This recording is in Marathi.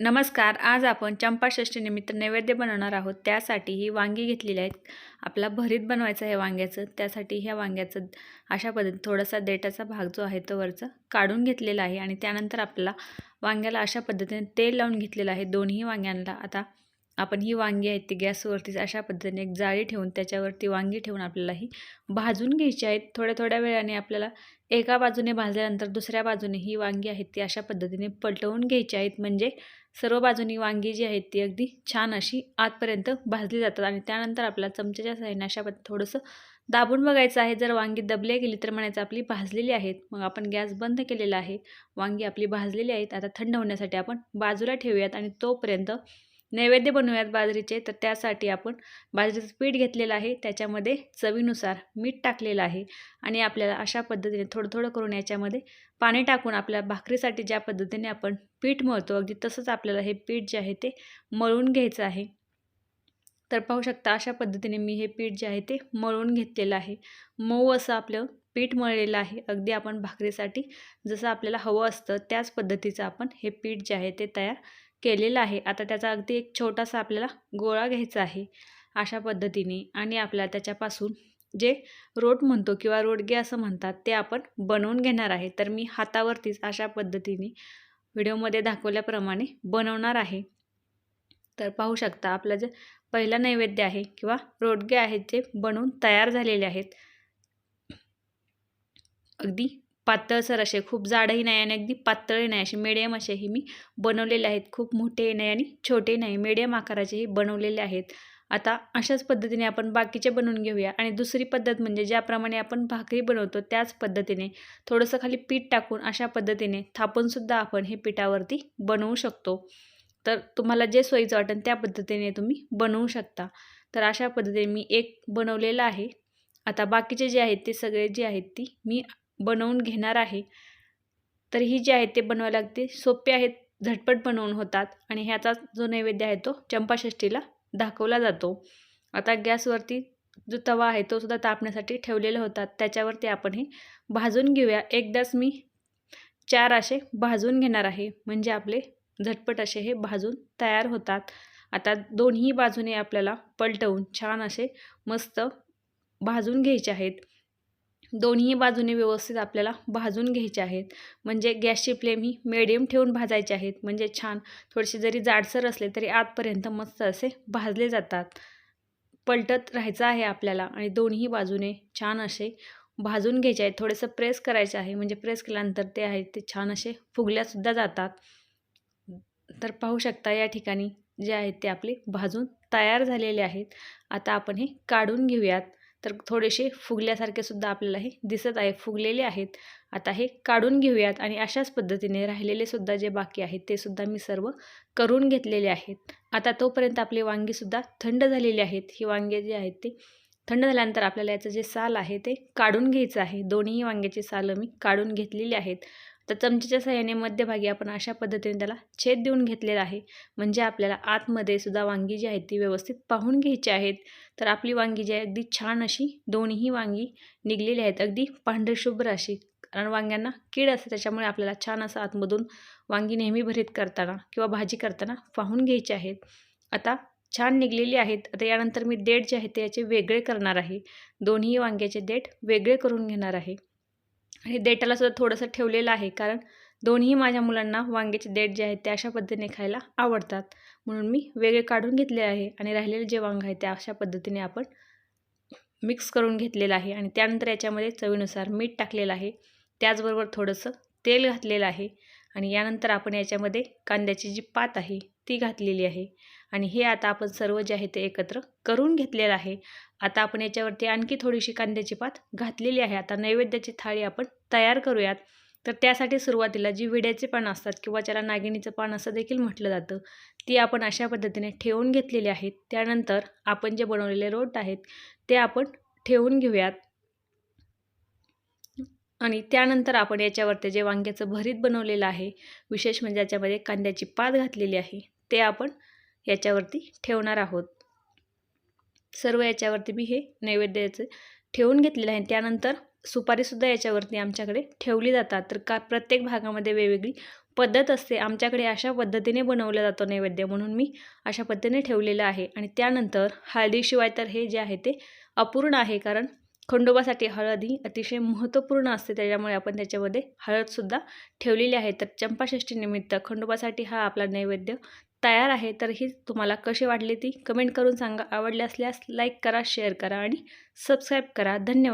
नमस्कार आज आपण चंपाषष्ठीनिमित्त नैवेद्य बनवणार आहोत. त्यासाठी ही वांगी घेतलेली आहेत. आपला भरीत बनवायचं आहे वांग्याचं. त्यासाठी ह्या वांग्याचं अशा पद्धतीत थोडासा देठाचा भाग जो आहे तो वरचा काढून घेतलेला आहे आणि त्यानंतर आपला वांग्याला अशा पद्धतीने तेल लावून घेतलेलं आहे. दोन्ही वांग्यांना आता आपण ही वांगी आहेत ती गॅसवरतीच अशा पद्धतीने एक जाळी ठेवून त्याच्यावरती वांगी ठेवून आपल्याला ही भाजून घ्यायची आहेत थोड्या थोड्या वेळाने आपल्याला एका बाजूने भाजल्यानंतर दुसऱ्या बाजूने ही वांगी आहेत ती अशा पद्धतीने पलटवून घ्यायची आहेत म्हणजे सर्व बाजूनी वांगी जी आहेत ती अगदी छान अशी आतपर्यंत भाजली जातात आणि त्यानंतर आपल्याला चमच्याच्या साह्याने अशा थोडंसं दाबून बघायचं आहे. जर वांगी दबले गेली तर म्हणायचं आपली भाजलेली आहेत. मग आपण गॅस बंद केलेला आहे. वांगी आपली भाजलेली आहेत. आता थंड होण्यासाठी आपण बाजूला ठेवूयात आणि तोपर्यंत नैवेद्य बनवूयात बाजरीचे. तर त्यासाठी आपण बाजरीचं पीठ घेतलेलं आहे. त्याच्यामध्ये चवीनुसार मीठ टाकलेलं आहे. आणि आपल्याला अशा पद्धतीने थोडं थोडं करून याच्यामध्ये पाणी टाकून आपल्या भाकरीसाठी ज्या पद्धतीने आपण पीठ मळतो अगदी तसंच आपल्याला हे पीठ जे आहे ते मळून घ्यायचं आहे. तर पाहू शकता अशा पद्धतीने मी हे पीठ जे आहे ते मळून घेतलेलं आहे. मऊ असं आपलं पीठ मळलेलं आहे. अगदी आपण भाकरीसाठी जसं आपल्याला हवं असतं त्याच पद्धतीचं आपण हे पीठ जे आहे ते तयार केलेलं आहे. आता त्याचा अगदी एक छोटासा आपल्याला गोळा घ्यायचा आहे अशा पद्धतीने आणि आपल्याला त्याच्यापासून जे रोट म्हणतो किंवा रोडगे असं म्हणतात ते आपण बनवून घेणार आहे. तर मी हातावरतीच अशा पद्धतीने व्हिडिओमध्ये दाखवल्याप्रमाणे बनवणार आहे. तर पाहू शकता आपलं जे पहिला नैवेद्य आहे किंवा रोडगे आहेत जे बनवून तयार झालेले आहेत. अगदी पातळसर असे खूप जाडही नाही आणि अगदी पातळही नाही असे मिडियम असेही मी बनवलेले आहेत. खूप मोठे नाही आणि छोटे नाही मिडियम आकाराचेही बनवलेले आहेत. आता अशाच पद्धतीने आपण बाकीचे बनवून घेऊया. आणि दुसरी पद्धत म्हणजे ज्याप्रमाणे आपण भाकरी बनवतो त्याच पद्धतीने थोडंसं खाली पीठ टाकून अशा पद्धतीने थापूनसुद्धा आपण हे पिठावरती बनवू शकतो. तर तुम्हाला जे सोयीचं वाटेल त्या पद्धतीने तुम्ही बनवू शकता. तर अशा पद्धतीने मी एक बनवलेलं आहे. आता बाकीचे जे आहेत ते सगळे जे आहेत ती मी बनवून घेणार आहे. तर ही जी आहेत ते बनवायला लागते. सोपे आहेत झटपट बनवून होतात आणि ह्याचा जो नैवेद्य आहे तो चंपाषष्ठीला दाखवला जातो. आता गॅसवरती जो तवा आहे तो सुद्धा तापण्यासाठी ठेवलेला होता. त्याच्यावरती आपण हे भाजून घेऊया. एकदाच मी चार असे भाजून घेणार आहे. म्हणजे आपले झटपट असे हे भाजून तयार होतात. आता दोन्ही बाजूने आपल्याला पलटवून छान असे मस्त भाजून घ्यायचे आहेत. दोन्ही बाजूने व्यवस्थित आपल्याला भाजून घ्यायचे आहेत. म्हणजे गॅसची फ्लेम ही मिडियम ठेवून भाजायचे आहेत. म्हणजे छान थोडेसे जरी जाडसर असले तरी आतपर्यंत मस्त असे भाजले जातात. पलटत राहायचं आहे आपल्याला आणि दोन्ही बाजूने छान असे भाजून घ्यायचे आहेत. थोडंसं प्रेस करायचं आहे. म्हणजे प्रेस केल्यानंतर ते आहेत ते छान असे फुगल्यासुद्धा जातात. तर पाहू शकता या ठिकाणी जे आहेत ते आपले भाजून तयार झालेले आहेत. आता आपण हे काढून घेऊयात. तर थोडेसे फुगल्यासारखे सुद्धा आपल्याला हे दिसत आहे फुगलेले आहेत. आता हे काढून घेऊयात आणि अशाच पद्धतीने राहिलेले सुद्धा जे बाकी आहेत ते सुद्धा मी सर्व करून घेतलेले आहेत. आता तोपर्यंत आपली वांगीसुद्धा थंड झालेली आहेत. ही वांगे जे आहेत ते थंड झाल्यानंतर आपल्याला याचं जे साल आहे ते काढून घ्यायचं आहे. दोन्ही वांग्याची सालं मी काढून घेतलेली आहेत. तर चमचेच्या सहाय्याने मध्यभागी आपण अशा पद्धतीने त्याला छेद देऊन घेतलेला आहे. म्हणजे आपल्याला आतमध्ये सुद्धा वांगी जी आहेत ती व्यवस्थित पाहून घ्यायची आहेत. तर आपली वांगी जी आहे अगदी छान अशी दोन्ही वांगी निघलेली आहेत. अगदी पांढरशुभ्र अशी. कारण वांग्यांना कीड असते त्याच्यामुळे आपल्याला छान असं आतमधून वांगी नेहमी भरीत करताना किंवा भाजी करताना पाहून घ्यायची आहेत. आता छान निघलेली आहेत. आता यानंतर मी देठ जे आहे ते याचे वेगळे करणार आहे. दोन्ही वांग्याचे देठ वेगळे करून घेणार आहे. आणि देठाला सुद्धा थोडंसं ठेवलेलं आहे. कारण दोन्ही माझ्या मुलांना वांग्याचे देठ जे आहेत ते अशा पद्धतीने खायला आवडतात. म्हणून मी वेगळे काढून घेतले आहे आणि राहिलेले जे वांग आहे ते अशा पद्धतीने आपण मिक्स करून घेतलेलं आहे. आणि त्यानंतर याच्यामध्ये चवीनुसार मीठ टाकलेलं आहे. त्याचबरोबर थोडंसं तेल घातलेलं आहे. आणि यानंतर आपण याच्यामध्ये कांद्याची जी पात आहे ती घातलेली आहे. आणि हे आता आपण सर्व जे आहे ते एकत्र करून घेतलेलं आहे. आता आपण याच्यावरती आणखी थोडीशी कांद्याची पात घातलेली आहे. आता नैवेद्याची थाळी आपण तयार करूयात. तर त्यासाठी सुरुवातीला जी विड्याचे पान असतात किंवा ज्याला नागिनीचं पान असं देखील म्हटलं जातं ती आपण अशा पद्धतीने ठेवून घेतलेली आहेत. त्यानंतर आपण जे बनवलेले रोट आहेत ते आपण ठेवून घेऊयात. आणि त्यानंतर आपण याच्यावरती जे वांग्याचं भरीत बनवलेलं आहे विशेष म्हणजे याच्यामध्ये कांद्याची पात घातलेली आहे ते आपण याच्यावरती ठेवणार आहोत. सर्व याच्यावरती मी हे नैवेद्याचं ठेवून घेतलेलं आहे. त्यानंतर सुपारीसुद्धा याच्यावरती आमच्याकडे ठेवली जातात. तर का प्रत्येक भागामध्ये वेगवेगळी पद्धत असते. आमच्याकडे अशा पद्धतीने बनवला जातो नैवेद्य म्हणून मी अशा पद्धतीने ठेवलेलं आहे. आणि त्यानंतर हळदीशिवाय तर हे जे आहे ते अपूर्ण आहे. कारण खंडोबासाठी हळद ही अतिशय महत्त्वपूर्ण असते. त्याच्यामुळे आपण त्याच्यामध्ये हळदसुद्धा ठेवलेली आहे. तर चंपाषष्ठीनिमित्त खंडोबासाठी हा आपला नैवेद्य तयार आहे. तर ही तुम्हाला कशी वाटली ती कमेंट करून सांगा. आवडली असल्यास लाईक करा शेअर करा आणि सबस्क्राईब करा. धन्यवाद.